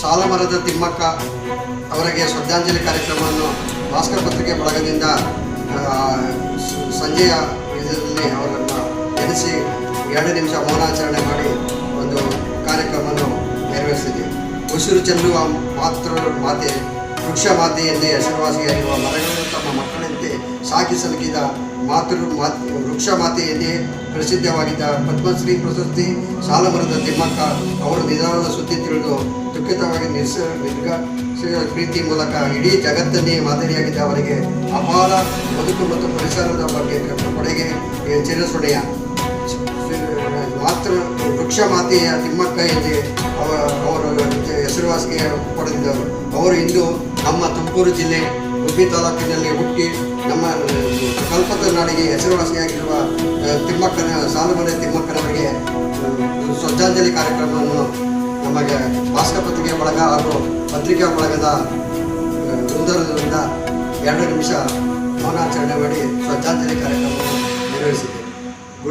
ಸಾಲಮರದ ತಿಮ್ಮಕ್ಕ ಅವರಿಗೆ ಶ್ರದ್ಧಾಂಜಲಿ ಕಾರ್ಯಕ್ರಮವನ್ನು ಭಾಸ್ಕರ ಪತ್ರಿಕೆ ಬಳಗದಿಂದ ಸಂಜೆಯ ಇದರಲ್ಲಿ ಅವರನ್ನು ನೆನೆಸಿ ಎರಡು ನಿಮಿಷ ಮೌನಾಚರಣೆ ಮಾಡಿ ಒಂದು ಕಾರ್ಯಕ್ರಮವನ್ನು ನೆರವೇರಿಸಿದೆ. ಉಸಿರು ಚೆಲ್ಲುವ ಮಾತೃ, ಮಾತೆ, ವೃಕ್ಷ ಮಾತೆಯನ್ನೇ ಹೆಸರುವಾಸಿಯಾಗಿರುವ ಮರಗಳನ್ನು ತಮ್ಮ ಮಕ್ಕಳಂತೆ ಸಾಕಿ ಸಲುಕಿದ ಮಾತೃ, ಮಾತೆ, ವೃಕ್ಷ ಮಾತೆ ಎಂದೇ ಪ್ರಸಿದ್ಧವಾಗಿದ್ದ ಪದ್ಮಶ್ರೀ ಪ್ರಶಸ್ತಿ ಸಾಲಮರದ ತಿಮ್ಮಕ್ಕ ಅವರು ನಿಧಾನದ ಸುದ್ದಿ ನಿರ್ಸ ನಿರ್ಗ ಪ್ರೀತಿ ಮೂಲಕ ಇಡೀ ಜಗತ್ತನ್ನೇ ಮಾದರಿಯಾಗಿದ್ದ ಅವರಿಗೆ. ಅಪಾರ ಬದುಕು ಮತ್ತು ಪರಿಸರದ ಬಗ್ಗೆ ಕೊಡುಗೆ ಸೊಡೆಯ ಮಾತೃ ವೃಕ್ಷ ಮಾತೆಯ ತಿಮ್ಮಕ್ಕ ಎಂದೇ ಅವ, ಅವರು ಹೆಸರುವಾಸಿಗೆ ಪಡೆದಿದ್ದರು ಅವರು ಇಂದು ನಮ್ಮ ತುಮಕೂರು ಜಿಲ್ಲೆ ಉಬ್ಬಿ ತಾಲೂಕಿನಲ್ಲಿ ಹುಟ್ಟಿ ನಮ್ಮ ಕಲ್ಪದ ನಾಡಿಗೆ ಹೆಸರುವಾಸಿಯಾಗಿರುವ, ತಿಮ್ಮಕ್ಕನ, ಸಾಲುಮನೆ ತಿಮ್ಮಕ್ಕನವರಿಗೆ ಶ್ರದ್ಧಾಂಜಲಿ ಕಾರ್ಯಕ್ರಮವನ್ನು ನಮಗೆ ಭಾಸ್ಕರ ಪತ್ರಿಕೆ ಬಳಗ ಹಾಗೂ ಪತ್ರಿಕಾ ಬಳಗದ ಮುಂದುವರೆದ್ರಿಂದ ಎರಡು ನಿಮಿಷ ಮೌನಾಚರಣೆ ಮಾಡಿ ಶ್ರದ್ಧಾಂಜಲಿ ಕಾರ್ಯಕ್ರಮವನ್ನು ನಿರ್ವಹಿಸಿದೆ